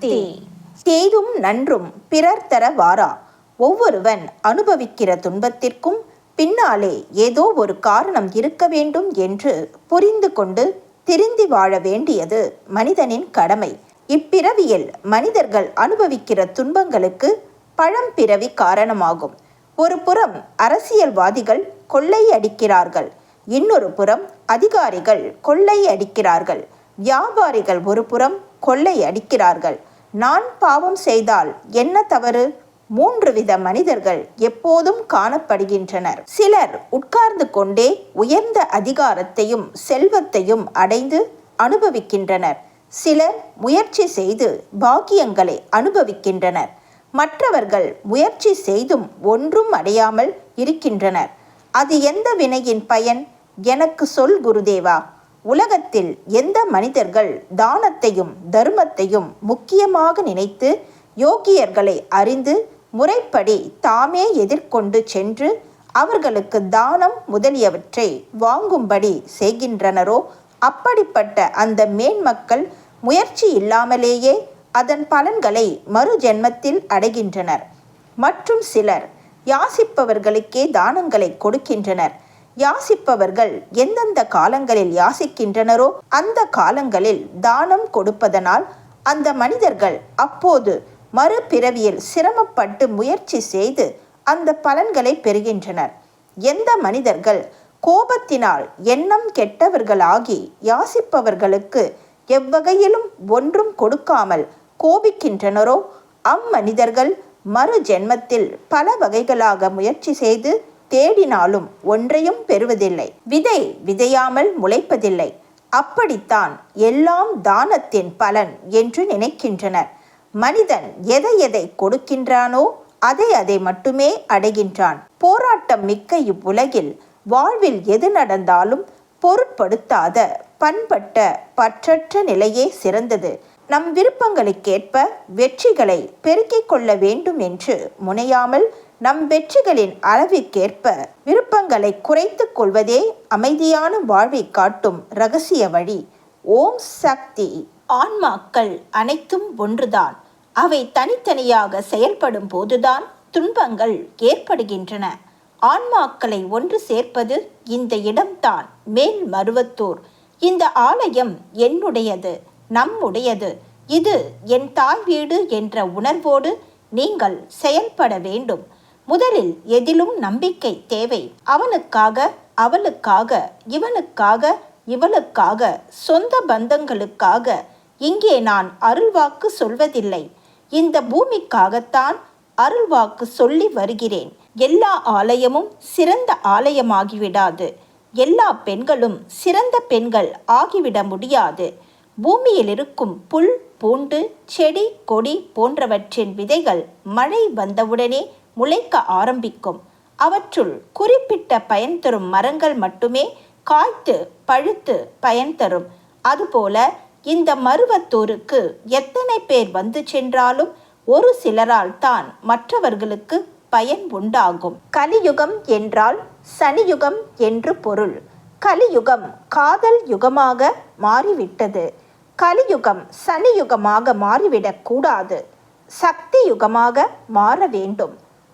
சக்தி தேயும் நன்றும் பிறர் தர வாரா. ஒவ்வொருவன் அனுபவிக்கிற துன்பத்திற்கும் பின்னாலே ஏதோ ஒரு காரணம் இருக்க வேண்டும் என்று புரிந்து கொண்டு திருந்தி வாழ வேண்டியது மனிதனின் கடமை. இப்பிறவியில் மனிதர்கள் அனுபவிக்கிற துன்பங்களுக்கு பழம்பிறவி காரணமாகும். ஒரு புறம் அரசியல்வாதிகள் கொள்ளை அடிக்கிறார்கள். இன்னொரு புறம் அதிகாரிகள் கொள்ளை அடிக்கிறார்கள். வியாபாரிகள் ஒரு புறம் கொள்ளை அடிக்கிறார்கள். நான் பாவம் செய்தால் என்ன தவறு? மூன்று வித மனிதர்கள் எப்போதும் காணப்படுகின்றனர். சிலர் உட்கார்ந்து கொண்டே உயர்ந்த அதிகாரத்தையும் செல்வத்தையும் அடைந்து அனுபவிக்கின்றனர். சிலர் முயற்சி செய்து பாக்கியங்களை அனுபவிக்கின்றனர். மற்றவர்கள் முயற்சி செய்தும் ஒன்றும் அடையாமல் இருக்கின்றனர். அது எந்த வினையின் பயன்? எனக்கு சொல் குருதேவா. உலகத்தில் எந்த மனிதர்கள் தானத்தையும் தர்மத்தையும் முக்கியமாக நினைத்து யோகியர்களை அறிந்து முறைப்படி தாமே எதிர்கொண்டு சென்று அவர்களுக்கு தானம் முதலியவற்றை வாங்கும்படி செய்கின்றனரோ? அப்படிப்பட்ட அந்த மேன்மக்கள் முயற்சி இல்லாமலேயே அதன் பலன்களை மறு ஜென்மத்தில் அடைகின்றனர். மற்றும் சிலர் யாசிப்பவர்களுக்கே தானங்களை கொடுக்கின்றனர். யாசிப்பவர்கள் எந்தெந்த காலங்களில் யாசிக்கின்றனரோ அந்த காலங்களில் தானம் கொடுப்பதனால் அந்த மனிதர்கள் அப்போது மறுபிறவியில் சிரமப்பட்டு முயற்சி செய்து அந்த பலன்களை பெறுகின்றனர். எந்த மனிதர்கள் கோபத்தினால் எண்ணம் கெட்டவர்களாகி யாசிப்பவர்களுக்கு எவ்வகையிலும் ஒன்றும் கொடுக்காமல் கோபிக்கின்றனரோ அம்மனிதர்கள் மறு ஜென்மத்தில் பல வகைகளாக முயற்சி செய்து தேடினாலும் ஒன்றையும் பெறுவதில்லை. விதை விதையாமல் முளைப்பதில்லை. அப்படித்தான் எல்லாம் தானத்தின் பலன் என்று நினைக்கின்றனர். மனிதன் எதை எதை கொடுக்கின்றானோ அதை அதை மட்டுமே அடைகின்றான். போராட்டம் மிக்க இவ்வுலகில் வாழ்வில் எது நடந்தாலும் பொருட்படுத்தாத பண்பட்ட பற்றற்ற நிலையே சிறந்தது. நம் விருப்பங்களுக்கேற்ப வெற்றிகளை பெருக்கிக் கொள்ள வேண்டும் என்று முனையாமல் நம் வெற்றிகளின் அளவிற்கேற்ப விருப்பங்களை குறைத்து கொள்வதே அமைதியான வாழ்வை காட்டும் ரகசிய வழி. ஓம் சக்தி. ஆன்மாக்கள் அனைத்தும் ஒன்றுதான். அவை தனித்தனியாக செயல்படும் போதுதான் துன்பங்கள் ஏற்படுகின்றன. ஆன்மாக்களை ஒன்று சேர்ப்பது இந்த இடம்தான் மேல் மருவத்தூர். இந்த ஆலயம் என்னுடையது நம்முடையது. இது என் தாய் வீடு என்ற உணர்வோடு நீங்கள் செயல்பட வேண்டும். முதலில் எதிலும் நம்பிக்கை தேவை. அவனுக்காக அவளுக்காக இவனுக்காக இவளுக்காக சொந்த பந்தங்களுக்காக இங்கே நான் அருள்வாக்கு சொல்வதில்லை. இந்த பூமிக்காகத்தான் அருள்வாக்கு சொல்லி வருகிறேன். எல்லா ஆலயமும் சிறந்த ஆலயமாகிவிடாது. எல்லா பெண்களும் சிறந்த பெண்கள் ஆகிவிட முடியாது. பூமியில் இருக்கும் புல் பூண்டு செடி கொடி போன்றவற்றின் விதைகள் மழை வந்தவுடனே முளைக்க ஆரம்பிக்கும். அவற்றுள் குறிப்பிட்ட பயன் தரும் மரங்கள் மட்டுமே காய்த்து பழுத்து பயன் தரும். அதுபோல இந்த மருவத்தூருக்கு எத்தனை பேர் வந்து சென்றாலும் ஒரு சிலரால் தான் மற்றவர்களுக்கு பயன் உண்டாகும். கலியுகம் என்றால் சனியுகம் என்று பொருள். கலியுகம் காதல் யுகமாக மாறிவிட்டது. கலியுகம் சனியுகமாக மாறிவிடக் கூடாது சக்தி யுகமாக மாற வேண்டும்.